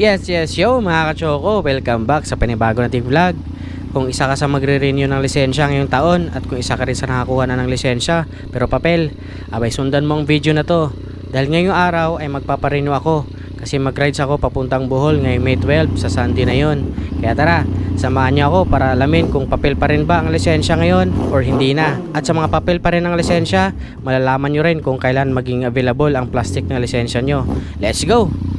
Yes, yes, yo mga kachoko, welcome back sa panibago nating vlog. Kung isa ka sa magre-renew ng lisensya ngayong taon at kung isa ka rin sa nakakuha na ng lisensya pero papel, abay sundan mo ang video na to. Dahil ngayong araw ay magpaparenew ako kasi mag-rides ako papuntang Bohol ngayong May 12 sa Sunday na yon. Kaya tara, samahan niyo ako para alamin kung papel pa rin ba ang lisensya ngayon or hindi na. At sa mga papel pa rin ng lisensya, malalaman nyo rin kung kailan maging available ang plastic na lisensya nyo. Let's go!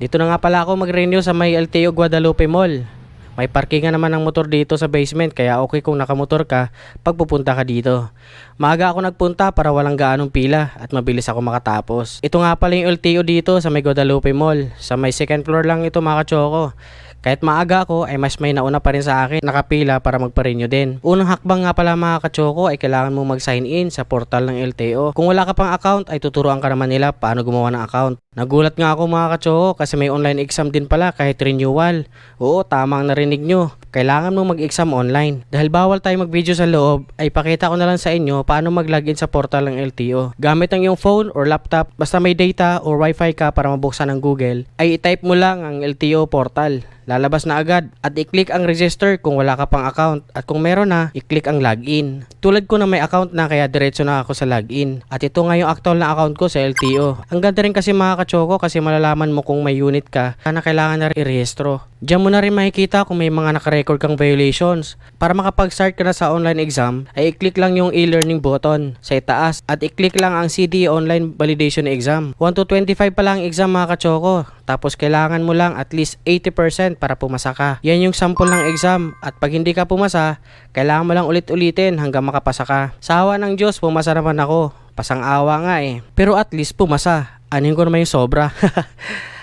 Dito na nga pala ako mag-renew sa may LTO Guadalupe Mall. May parkingan naman ng motor dito sa basement kaya okay kung nakamotor ka pag pupunta ka dito. Maaga ako nagpunta para walang gaanong pila at mabilis ako makatapos. Ito nga pala yung LTO dito sa may Guadalupe Mall. Sa may second floor lang ito mga kachoko. Kahit maaga ako ay mas may nauna pa rin sa akin nakapila para magpa-renew din. Unang hakbang nga pala mga kachoko ay kailangan mo mag-sign in sa portal ng LTO. Kung wala ka pang account ay tuturuan ka naman nila paano gumawa ng account. Nagulat nga ako mga kachoko kasi may online exam din pala kahit renewal. Oo, tama ang narinig nyo. Kailangan mo mag-exam online. Dahil bawal tayo mag-video sa loob, ay pakita ko na lang sa inyo paano mag-login sa portal ng LTO. Gamit ang iyong phone or laptop, basta may data or wifi ka para mabuksan ng Google, ay i-type mo lang ang LTO portal. Lalabas na agad at i-click ang register kung wala ka pang account at kung meron na, i-click ang login. Tulad ko na may account na kaya diretso na ako sa login. At ito nga yung actual na account ko sa LTO. Ang ganda rin kasi mga kachoko kasi malalaman mo kung may unit ka na kailangan na i-rehistro. Diyan mo na rin makikita kung may mga nakarecord kang violations. Para makapag-start ka na sa online exam, ay i-click lang yung e-learning button sa itaas at i-click lang ang CD Online Validation Exam. 1 to 25 pa lang ang exam mga kachoko. Tapos kailangan mo lang at least 80% para pumasa ka. Yan yung sample ng exam at pag hindi ka pumasa, kailangan mo lang ulit-ulitin hanggang makapasa ka. Sa awa ng Diyos, pumasa naman ako. Pasang awa nga eh. Pero at least pumasa. Anin ko naman yung sobra.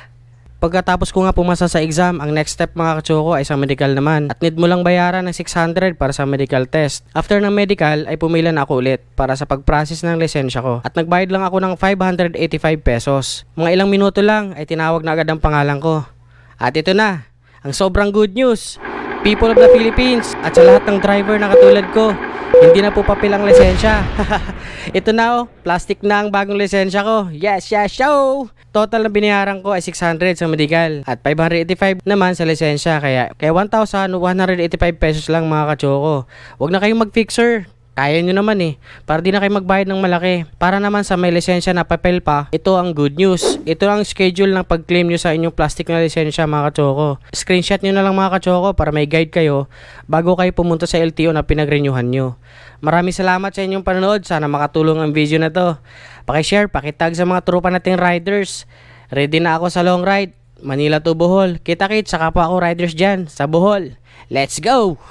Pagkatapos ko nga pumasa sa exam, ang next step mga kachoko ay sa medical naman. At need mo lang bayaran ng 600 para sa medical test. After ng medical ay pumila na ako ulit para sa pag-process ng lisensya ko. At nagbayad lang ako ng 585 pesos. Mga ilang minuto lang ay tinawag na agad ang pangalan ko. At ito na, ang sobrang good news. People of the Philippines at sa lahat ng driver na katulad ko, hindi na po papel ang lisensya. Ito na oh, plastic na ang bagong lisensya ko. Yes, yes, show! Total na binayaran ko ay 600 sa medical at 585 naman sa lisensya kaya kaya 1,185 pesos lang mga kachoko. Huwag na kayong mag-fixer. Kaya nyo naman eh. Para di na kayo magbayad ng malaki. Para naman sa may lisensya na papel pa, ito ang good news. Ito ang schedule ng pag-claim nyo sa inyong plastic na lisensya mga kachoko. Screenshot nyo na lang mga kachoko para may guide kayo bago kayo pumunta sa LTO na pinag-renewhan nyo. Maraming salamat sa inyong panonood. Sana makatulong ang video na to. Pakishare, pakitag sa mga tropa nating riders. Ready na ako sa long ride. Manila to Bohol. Kita-kit sa kapwa ko riders dyan sa Bohol. Let's go!